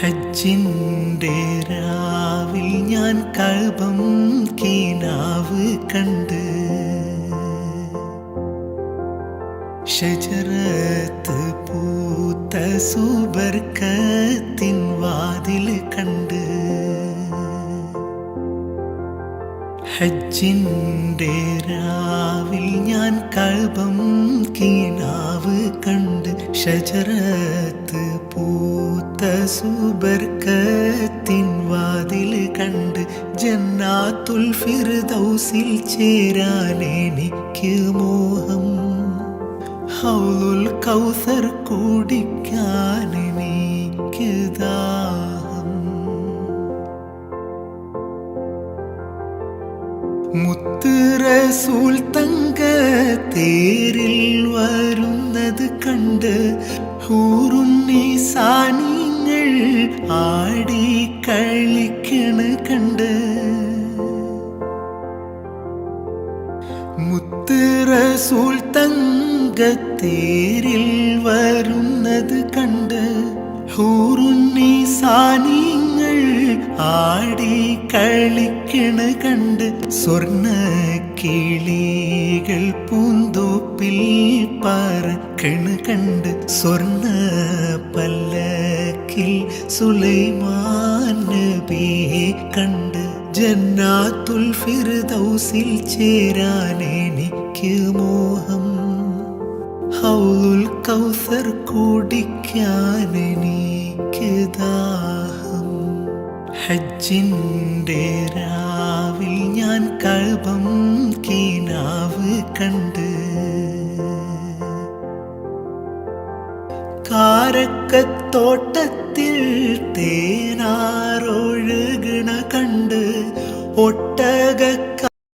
ഹജ്ജിന്റെ രാവിൽ ഞാൻ കൽബം കീനാവ് കണ്ട്. ഷജറത്ത് പൂത്ത സൂബർക്കത്തിൻ വാതിൽ കണ്ട്. ഹജ്ജിന്റെ രാവിൽ ഞാൻ കൽബം കീനാവ് ഷജറത്ത് പൂത്ത സുബർക്കത്തിൻ വാതിൽ കണ്ട് ജന്നാത്തുൽ ഫിർദൗസിൽ ചേരാനെനിക്ക് മോഹം. ഹൗലുൽ കൗസർ കുടിക്കാൻ എനിക്ക് ദാഹം. മുത്ത് റസൂൽ തങ്ക തേരിൽ വരുന്നത് കണ്ട് സാനിങ്ങൾ ആടി കളിക്കണ കണ്ട്. മുത്തുറസൂൾ തങ്കത്തേരിൽ വരുന്നത് കണ്ട്. ഹൂറുണ്ണി സാനിങ്ങൾ ആടി കളിക്കണ കണ്ട്. സ്വർണ കിളികൾ പൂന്തോപ്പിൽ കെണ് കണ്ട് സ്വർണ പല്ലക്കിൽ സുലൈമാൻ നബിയെ കണ്ട് ജന്നാത്തുൽ ഫിർദൗസിൽ ചേരാൻ എനിക്ക് മോഹം. ഹൗലുൽ കൗസർ കൂടിക്കാൻ എനിക്ക് ദാഹം ഹജ്ജിന്റെ രാവിൽ ഞാൻ കൽബം കീനാവ് കണ്ട്. കാരക്കത്തോട്ടത്തിൽ തേനാറൊഴുകണ കണ്ട്. ഒട്ടക